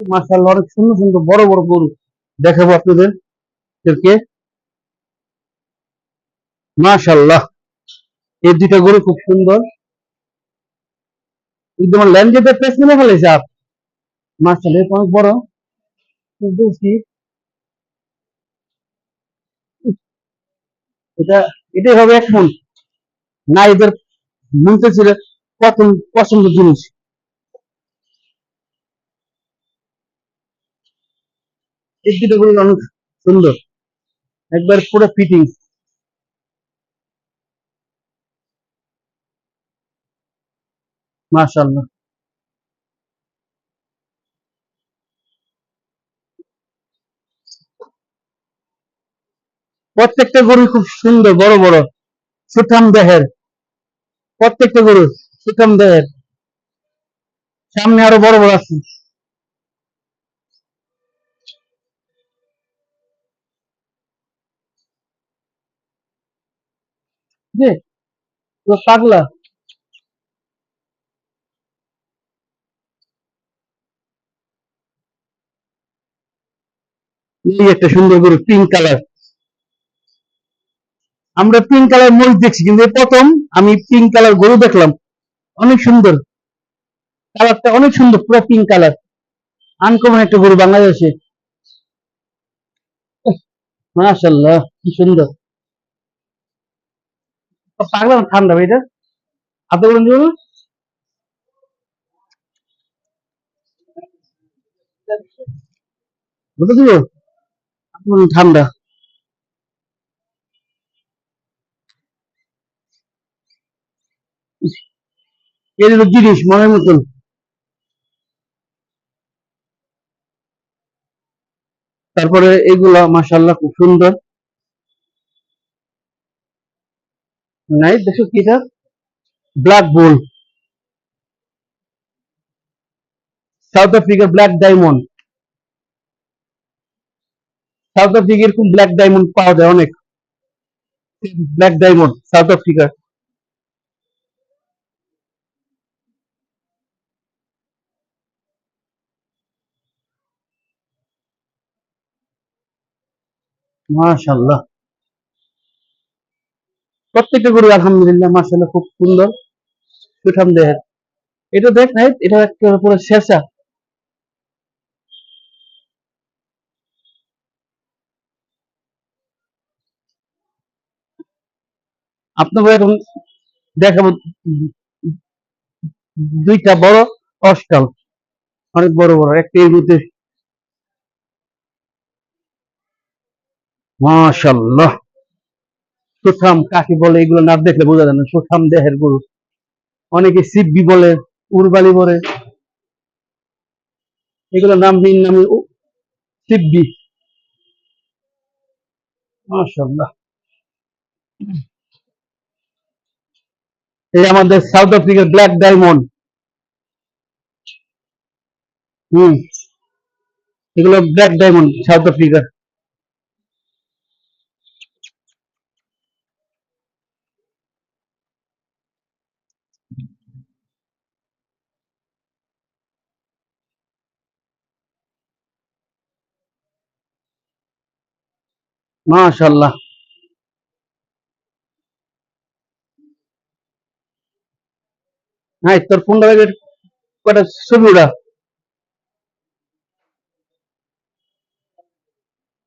মাশাআল্লাহ, অনেক সুন্দর সুন্দর বড় বড় গরু দেখাবো আপনাদের এই দুইটা গরু খুব সুন্দর। ল্যান্ডেতে পেস অনেক বড়। দেখছি এটা এটাই হবে এক মন। না, এদের মনতে ছিল পছন্দ জিনিস। এই দুটো অনেক সুন্দর। একবার পুরো ফিটিং মাশাআল্লাহ। প্রত্যেকটা গরু খুব সুন্দর, বড় বড়। সুঠাম দেহের। প্রত্যেকটা গরু সুঠাম দেহের। সামনে আরও বড় বড় আছে। তো পাগলা। একটা সুন্দর গরু পিঙ্ক কালার আমরা পিঙ্ক কালার মরিচ দেখছি, কিন্তু প্রথম আমি পিঙ্ক কালার গরু দেখলাম। অনেক সুন্দর। কালারটা অনেক সুন্দর, পুরো পিঙ্ক কালার আনকমন একটা গরু বাংলাদেশে। মাশাল্লাহ কি সুন্দর। পাগলাম ঠান্ডা ভাই এটা। হাতে বলুন দিব? ঠান্ডা এর হলো জিনিস, মনের মতন। তারপরে এগুলা মাশাল্লাহ খুব সুন্দর। নাই দেখো কি এটা? ব্ল্যাক বুল সাউথ আফ্রিকার ব্ল্যাক ডায়মন্ড সাউথ আফ্রিকা এরকম ব্ল্যাক ডায়মন্ড পাওয়া যায় অনেক। ব্ল্যাক ডায়মন্ড সাউথ আফ্রিকার মাশাল্লাহ প্রত্যেকটা গরু আলহামদুলিল্লাহ মাশাল্লাহ খুব সুন্দর, সুঠাম দেহের। এটা দেখ নাই এটা একটা পুরো শেষা। আপনাকে এখন দেখাবো দুইটা বড় অস্টাল অনেক বড় বড়, একটা এর মধ্যে মাশাল্লাহ সুঠাম কাকে বলে এগুলো না দেখলে বোঝা যায় না। সুঠাম দেহের গরু। অনেকে সিব্বি বলে, উরবালি বলে। এগুলো নাম ভিন নামে সিব্বি এই আমাদের সাউথ আফ্রিকার ব্ল্যাক ডায়মন্ড হুম। এগুলো ব্ল্যাক ডায়মন্ড সাউথ আফ্রিকার মাশাল্লাহ হ্যাঁ তোর ফোনটা লাগে কটা ছবি ওটা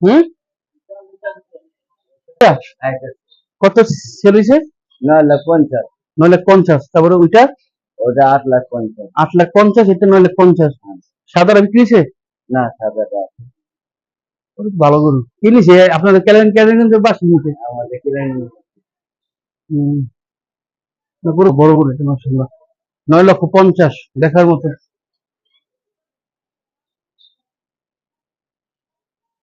হুম? কত সেল হয়েছে নয় লাখ পঞ্চাশ। নয় লাখ পঞ্চাশ। তারপরে ওইটা? ওটা আট লাখ পঞ্চাশ। আট লাখ পঞ্চাশ এটা নয় লাখ পঞ্চাশ। সাদাটা বিক্রি হয়েছে না সাদাটা। ভালো গরু। কিনেছে আপনাদের কেলেন ক্যালেন্ড বাসি নিতে। আমাদের পুরো বড় বড় এটা মাসাল্লাহ নয় লক্ষ পঞ্চাশ দেখার মতো।